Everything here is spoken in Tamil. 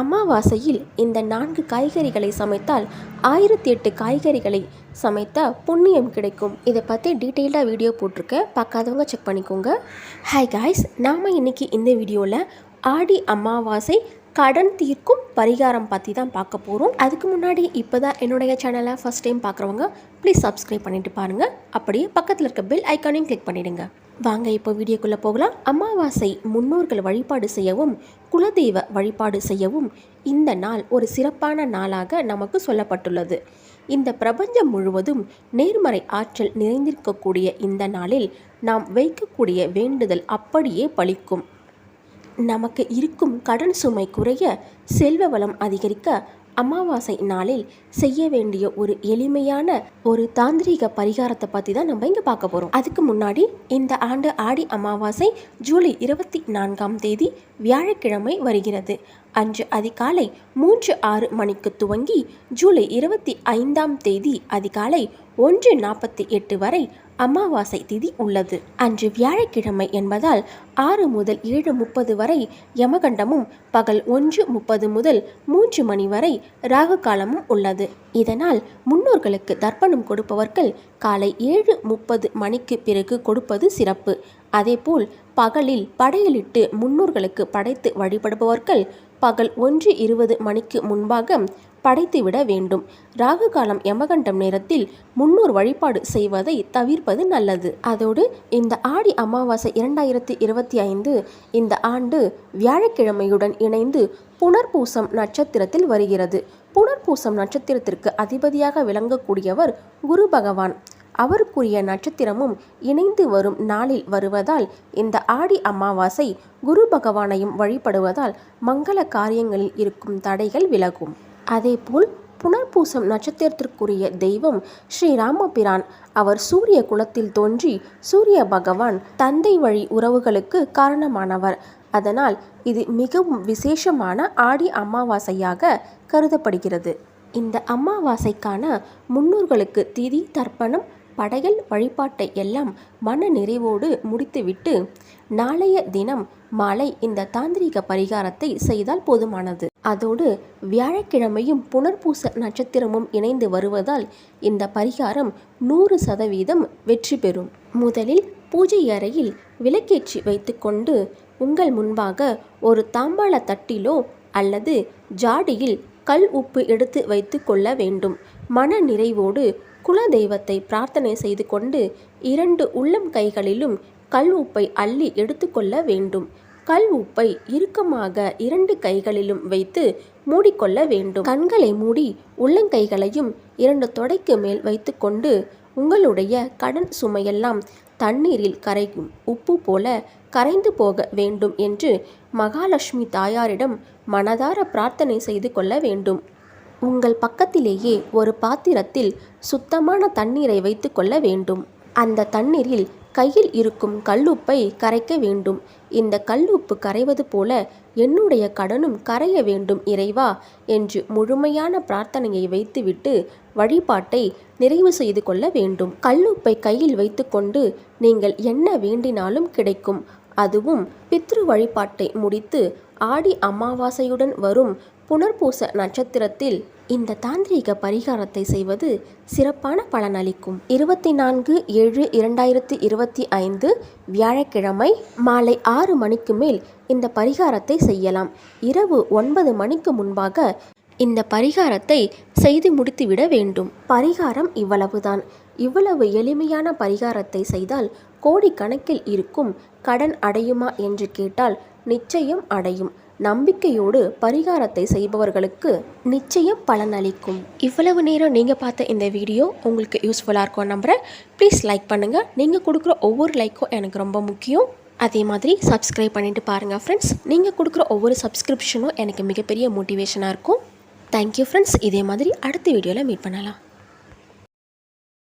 அமாவாசையில் இந்த நான்கு காய்கறிகளை சமைத்தால் ஆயிரத்தி எட்டு காய்கறிகளை சமைத்தா புண்ணியம் கிடைக்கும். இதை பற்றி டீட்டெயில்டாக வீடியோ போட்டிருக்கேன் பார்க்காதவங்க செக் பண்ணிக்கோங்க. ஹாய் காய்ஸ் நாம் இன்னைக்கு இந்த வீடியோவில் ஆடி அமாவாசை கடன் தீர்க்கும் பரிகாரம் பற்றி தான் பார்க்க போகிறோம் அதுக்கு முன்னாடி இப்போ தான் என்னுடைய சேனலை ஃபஸ்ட் டைம் பார்க்குறவங்க ப்ளீஸ் சப்ஸ்கிரைப் பண்ணிவிட்டு பாருங்கள் அப்படியே பக்கத்தில் இருக்க பெல் ஐக்கானையும் கிளிக் பண்ணிடுங்க. வாங்க இப்போ வீடியோக்குள்ளே போகலாம். அமாவாசை முன்னோர்கள் வழிபாடு செய்யவும் குலதெய்வ வழிபாடு செய்யவும் இந்த நாள் ஒரு சிறப்பான நாளாக நமக்கு சொல்லப்பட்டுள்ளது. இந்த பிரபஞ்சம் முழுவதும் நேர்மறை ஆற்றல் நிறைந்திருக்கக்கூடிய இந்த நாளில் நாம் வைக்கக்கூடிய வேண்டுதல் அப்படியே பலிக்கும். நமக்கு இருக்கும் கடன் சுமை குறைய செல்வ வளம் அதிகரிக்க அமாவாசை நாளில் செய்ய வேண்டிய ஒரு எளிமையான ஒரு தாந்திரிக பரிகாரத்தை பற்றி தான் நம்ம இங்கே பார்க்க போகிறோம் அதுக்கு முன்னாடி இந்த ஆண்டு ஆடி அமாவாசை ஜூலை இருபத்தி நான்காம் தேதி வியாழக்கிழமை வருகிறது. அன்று அதிகாலை மூன்று ஆறு மணிக்கு துவங்கி ஜூலை இருபத்தி ஐந்தாம் தேதி அதிகாலை ஒன்று நாற்பத்தி எட்டு வரை அமாவாசை திதி உள்ளது. அன்று வியாழக்கிழமை என்பதால் ஆறு முதல் ஏழு முப்பது வரை யமகண்டமும் பகல் ஒன்று முப்பது முதல் மூன்று மணி வரை ராகு காலமும் உள்ளது. இதனால் முன்னோர்களுக்கு தர்ப்பணம் கொடுப்பவர்கள் காலை ஏழு முப்பது மணிக்கு பிறகு கொடுப்பது சிறப்பு. அதேபோல் பகலில் படையலிட்டு முன்னோர்களுக்கு படைத்து வழிபடுபவர்கள் பகல் ஒன்று இருபது மணிக்கு முன்பாக படைத்துவிட வேண்டும். ராகு காலம் யமகண்டம் நேரத்தில் முன்னோர் வழிபாடு செய்வதை தவிர்ப்பது நல்லது. அதோடு இந்த ஆடி அமாவாசை இரண்டாயிரத்தி இருபத்தி ஐந்து இந்த ஆண்டு வியாழக்கிழமையுடன் இணைந்து புனர்பூசம் நட்சத்திரத்தில் வருகிறது. புனர்பூசம் நட்சத்திரத்திற்கு அதிபதியாக விளங்கக்கூடியவர் குரு பகவான். அவருக்குரிய நட்சத்திரமும் இணைந்து வரும் நாளில் வருவதால் இந்த ஆடி அமாவாசை குரு பகவானையும் வழிபடுவதால் மங்கள காரியங்களில் இருக்கும் தடைகள் விலகும். அதேபோல் புனர்பூசம் நட்சத்திரத்திற்குரிய தெய்வம் ஸ்ரீராமபிரான் அவர் சூரிய குலத்தில் தோன்றி சூரிய பகவான் தந்தை வழி உறவுகளுக்கு காரணமானவர். அதனால் இது மிகவும் விசேஷமான ஆடி அமாவாசையாக கருதப்படுகிறது. இந்த அமாவாசைக்கான முன்னோர்களுக்கு திதி தர்ப்பணம் படையல் வழிபாட்டை எல்லாம் மன நிறைவோடு முடித்துவிட்டு நாளைய தினம் மாலை இந்த தாந்திரிக பரிகாரத்தை செய்தால் போதுமானது. அதோடு வியாழக்கிழமையும் புனர்பூச நட்சத்திரமும் இணைந்து வருவதால் இந்த பரிகாரம் நூறு சதவீதம் வெற்றி பெறும். முதலில் பூஜை அறையில் விளக்கேற்றி வைத்துக்கொண்டு உங்கள் முன்பாக ஒரு தாம்பாள தட்டிலோ அல்லது ஜாடியில் கல் உப்பு எடுத்து வைத்து கொள்ள வேண்டும். மன நிறைவோடு குலதெய்வத்தை பிரார்த்தனை செய்து கொண்டு இரண்டு உள்ளம் கைகளிலும் கல் உப்பை அள்ளி எடுத்துக்கொள்ள வேண்டும். கல் உப்பை இறுக்கமாக இரண்டு கைகளிலும் வைத்து மூடிக்கொள்ள வேண்டும். கண்களை மூடி உள்ளங்கைகளையும் இரண்டு தொடைக்கு மேல் வைத்துக்கொண்டு உங்களுடைய கடன் சுமையெல்லாம் தண்ணீரில் கரையும் உப்பு போல கரைந்து போக வேண்டும் என்று மகாலட்சுமி தாயாரிடம் மனதார பிரார்த்தனை செய்து கொள்ள வேண்டும். உங்கள் பக்கத்திலேயே ஒரு பாத்திரத்தில் சுத்தமான தண்ணீரை வைத்து கொள்ள வேண்டும். அந்த தண்ணீரில் கையில் இருக்கும் கல்லுப்பை கரைக்க வேண்டும். இந்த கல்லுப்பு கரைவது போல என்னுடைய கடனும் கரைய வேண்டும் இறைவா என்று முழுமையான பிரார்த்தனையை வைத்துவிட்டு வழிபாட்டை நிறைவு செய்து கொள்ள வேண்டும். கல்லுப்பை கையில் வைத்துக்கொண்டு நீங்கள் என்ன வேண்டினாலும் கிடைக்கும். அதுவும் பித்ரு வழிபாட்டை முடித்து ஆடி அமாவாசையுடன் வரும் புனர்பூச நட்சத்திரத்தில் இந்த தாந்திரீக பரிகாரத்தை செய்வது சிறப்பான பலனளிக்கும். இருபத்தி நான்கு ஏழு இரண்டாயிரத்தி இருபத்தி ஐந்து வியாழக்கிழமை மாலை ஆறு மணிக்கு மேல் இந்த பரிகாரத்தை செய்யலாம். இரவு ஒன்பது மணிக்கு முன்பாக இந்த பரிகாரத்தை செய்து முடித்துவிட வேண்டும். பரிகாரம் இவ்வளவுதான். இவ்வளவு எளிமையான பரிகாரத்தை செய்தால் கோடிக்கணக்கில் இருக்கும் கடன் அடையுமா என்று கேட்டால் நிச்சயம் அடையும். நம்பிக்கையோடு பரிகாரத்தை செய்பவர்களுக்கு நிச்சயம் பலனளிக்கும் இவ்வளவு நேரம் நீங்கள் பார்த்த இந்த வீடியோ உங்களுக்கு யூஸ்ஃபுல்லாக இருக்கும் நம்புகிறேன் ப்ளீஸ் லைக் பண்ணுங்கள் நீங்கள் கொடுக்குற ஒவ்வொரு லைக்கும் எனக்கு ரொம்ப முக்கியம். அதே மாதிரி சப்ஸ்கிரைப் பண்ணிட்டு பாருங்கள் ஃப்ரெண்ட்ஸ் நீங்கள் கொடுக்குற ஒவ்வொரு சப்ஸ்கிரிப்ஷனும் எனக்கு மிகப்பெரிய மோட்டிவேஷனாக இருக்கும். தேங்க்யூ ஃப்ரெண்ட்ஸ் இதே மாதிரி அடுத்த வீடியோவில் மீட் பண்ணலாம்.